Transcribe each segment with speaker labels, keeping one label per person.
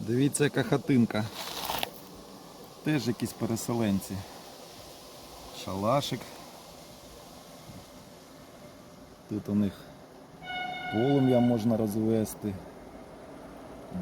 Speaker 1: Дивіться, яка хатинка. Теж якісь переселенці. Шалашик. Тут у них полум'я можна розвести.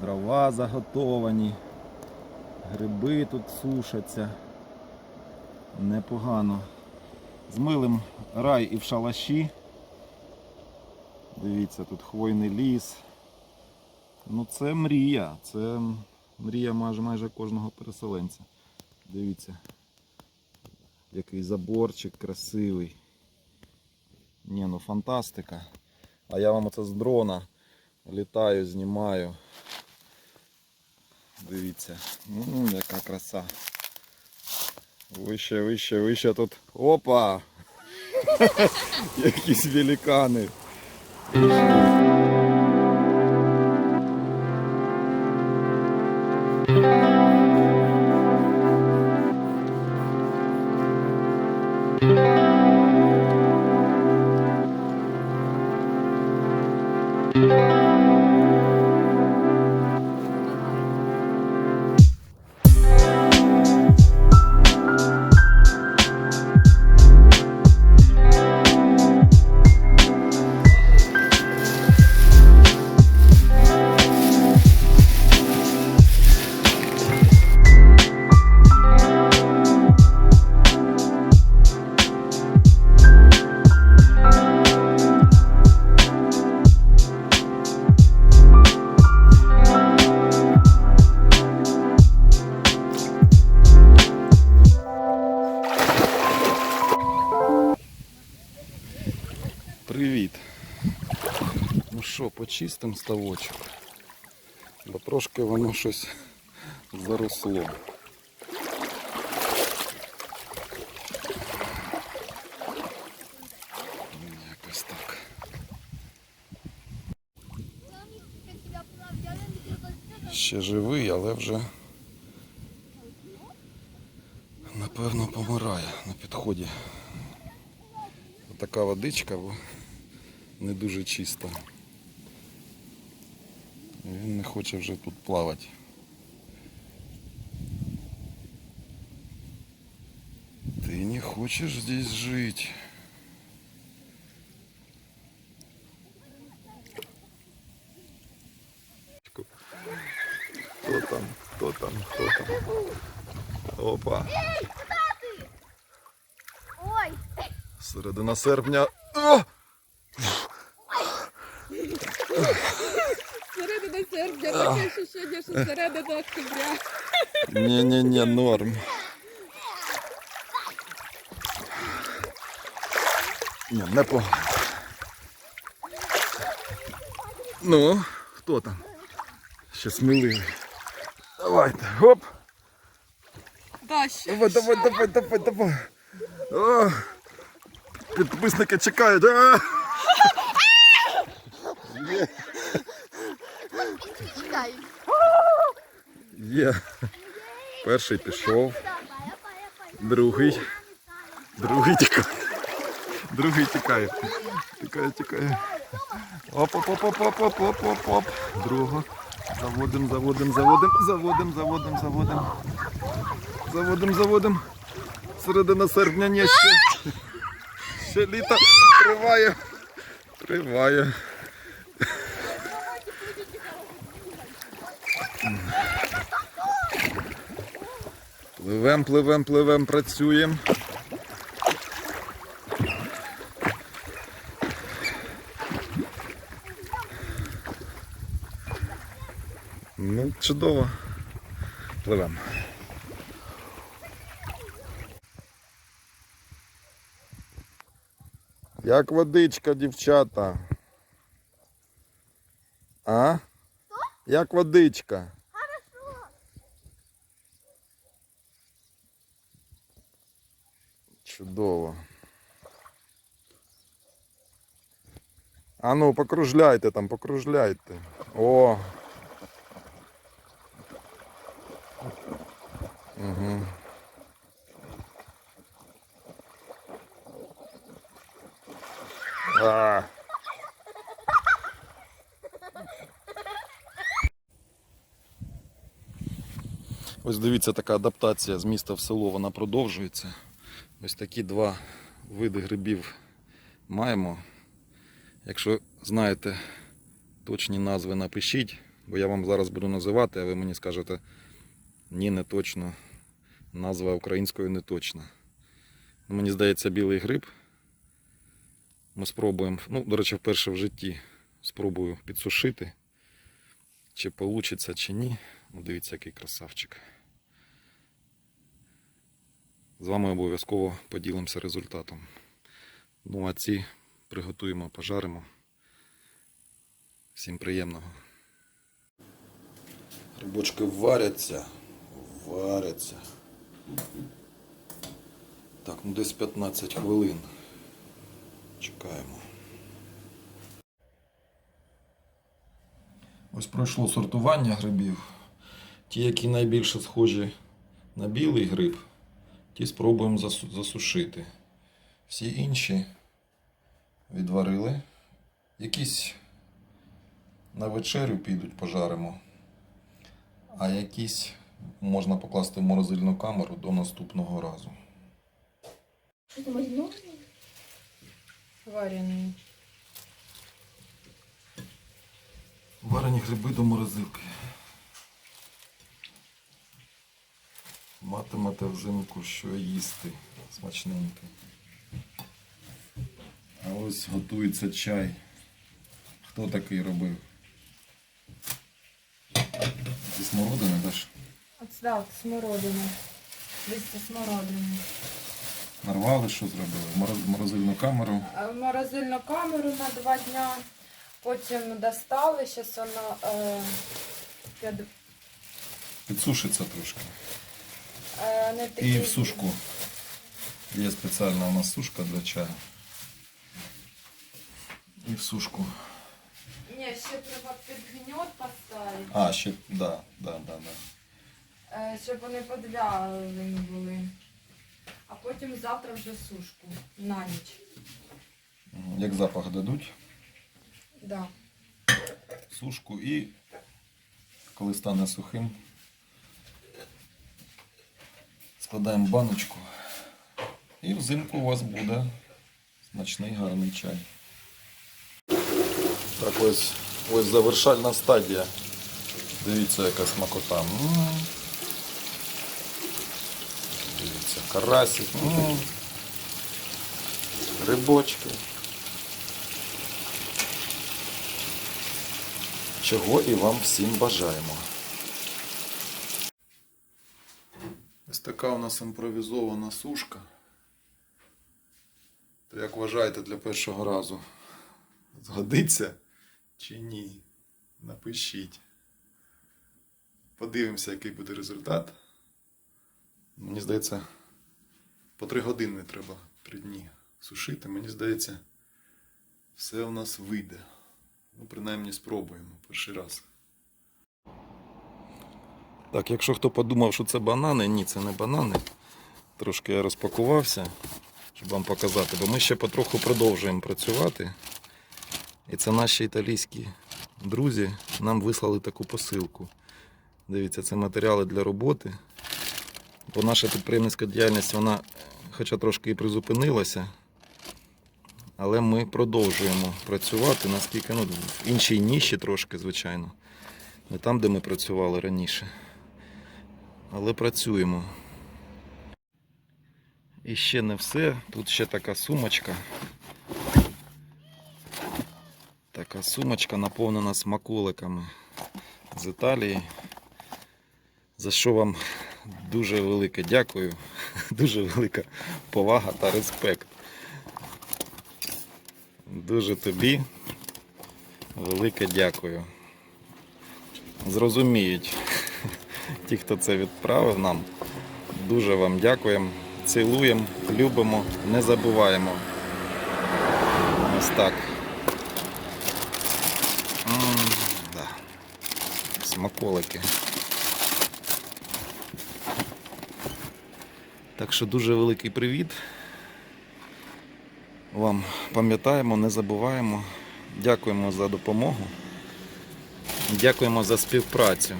Speaker 1: Дрова заготовані. Гриби тут сушаться. Непогано. З милим рай і в шалаші. Дивіться, тут хвойний ліс. Ну це мрія. Це мрія майже майже кожного переселенця. Дивіться. Який заборчик красивий. Ні, ну фантастика. А я вам оце з дрона літаю, знімаю. Дивіться. М, яка краса. Вище, вище, вище тут. Опа! Якісь великани. Що, почистим ставочок. Бо трошки воно щось заросло. Якось так. Ще живий, але вже напевно помирає на підході. Така водичка, бо не дуже чиста. Він не хоче вже тут плавати. Ты не хочешь здесь жить. Кто там? Кто там? Кто там? Опа.
Speaker 2: Ой!
Speaker 1: Середина серпня. О!
Speaker 3: Середина серпня, таке ощущення, що середина октября.
Speaker 1: Не-не-не, норм. Ні, непогано. Ну, хто там? Ще сміливий. Давайте, гоп.
Speaker 3: Да, ще.
Speaker 1: Давай, давай, давай, давай, давай. О, підписники чекають. А! Перший пішов. Другий. Другий тікає. Другий тікає. Тікає, тікає. Оп-оп-оп-оп-оп-оп-оп-оп. Другого. Заводим, заводим, заводим, заводим, заводим, заводим. Заводим, заводим. Середина серпня, ні, ще. Ще літо триває. Триває. Пливем, пливем, пливем, працюємо. Ну, чудово. Пливем. Як водичка, дівчата? А? Як водичка? Чудово. А ну, покружляйте там, покружляйте. О! Угу. А. Ось дивіться, така адаптація з міста в село, вона продовжується. Ось такі два види грибів маємо. Якщо знаєте точні назви, напишіть, бо я вам зараз буду називати, а ви мені скажете ні, не точно. Назва українською не точна. Мені здається, білий гриб. Ми спробуємо, ну, до речі, вперше в житті спробую підсушити. Чи вийде, чи ні. Ну, дивіться, який красавчик. З вами обов'язково поділимося результатом. Ну, а ці приготуємо, пожаримо. Всім приємного. Грибочки варяться. Варяться. Так, ну десь 15 хвилин. Чекаємо. Ось пройшло сортування грибів. Ті, які найбільше схожі на білий гриб, ті спробуємо засушити. Всі інші відварили. Якісь на вечерю підуть, пожаримо. А якісь можна покласти в морозильну камеру до наступного разу.
Speaker 3: Вареные.
Speaker 1: Варені гриби до морозилки. Матимете взимку що їсти смачненьке. А ось готується чай. Хто такий робив? Зі смородини, Даш?
Speaker 3: От, да, от. Листя смородини.
Speaker 1: Нарвали, що зробили? Морозильну камеру.
Speaker 3: Морозильну камеру на два дня. Потім достали, зараз воно е, під,
Speaker 1: Підсушиться трошки.
Speaker 3: Е, не
Speaker 1: І в сушку. Є спеціальна у нас сушка для чаю. І в сушку.
Speaker 3: Ні, ще треба під гньот поставити,
Speaker 1: А, ще, да, да, да, да.
Speaker 3: е, щоб вони підвялені були. А потім завтра вже сушку на ніч.
Speaker 1: Як запах дадуть,
Speaker 3: Да.
Speaker 1: сушку і коли стане сухим, складаємо баночку. І взимку у вас буде смачний гарний чай. Так ось, ось завершальна стадія. Дивіться, яка смакота. М. Дивіться, карасик. М. Рибочки. Чого і вам всім бажаємо. Така у нас імпровізована сушка. То як вважаєте для першого разу? Згодиться чи ні? Напишіть. Подивимося, який буде результат. Мені здається, по три години треба три дні сушити. Мені здається, все у нас вийде. Ну, принаймні спробуємо перший раз. Так, якщо хто подумав, що це банани, ні, це не банани. Трошки я розпакувався, щоб вам показати, бо ми ще потроху продовжуємо працювати. І це наші італійські друзі нам вислали таку посилку. Дивіться, це матеріали для роботи. Бо наша підприємницька діяльність, вона, хоча трошки і призупинилася, але ми продовжуємо працювати, наскільки ну, в іншій ніші трошки, звичайно. Не там, де ми працювали раніше. Але працюємо. І ще не все. Тут ще така сумочка. Така сумочка наповнена смаколиками з Італії. За що вам дуже велике дякую. Дуже велика повага та респект. Дуже тобі велике дякую. Зрозуміють ті, хто це відправив нам. Дуже вам дякуємо. Цілуємо, любимо, не забуваємо. Ось так. Да. Смаколики. Так що дуже великий привіт. Вам пам'ятаємо, не забуваємо. Дякуємо за допомогу. Дякуємо за співпрацю.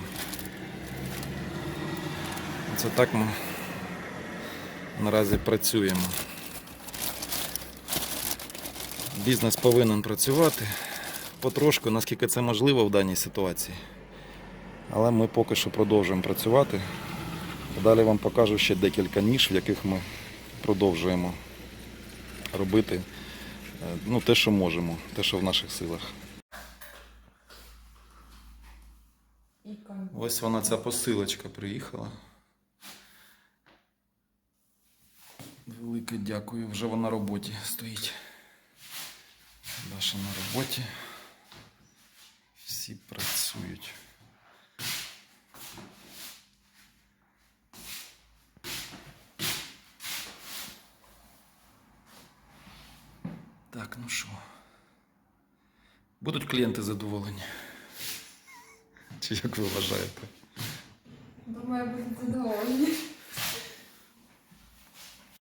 Speaker 1: Це так ми наразі працюємо. Бізнес повинен працювати потрошку, наскільки це можливо в даній ситуації. Але ми поки що продовжуємо працювати. Далі вам покажу ще декілька ніж, в яких ми продовжуємо робити е, ну, те, що можемо, те, що в наших силах. Ось вона ця посилочка приїхала. Велике дякую. Вже вона на роботі стоїть. Даша на роботі. Всі працюють. Так, ну що. Будуть клієнти задоволені? Чи як ви вважаєте?
Speaker 3: Думаю, будуть задоволені.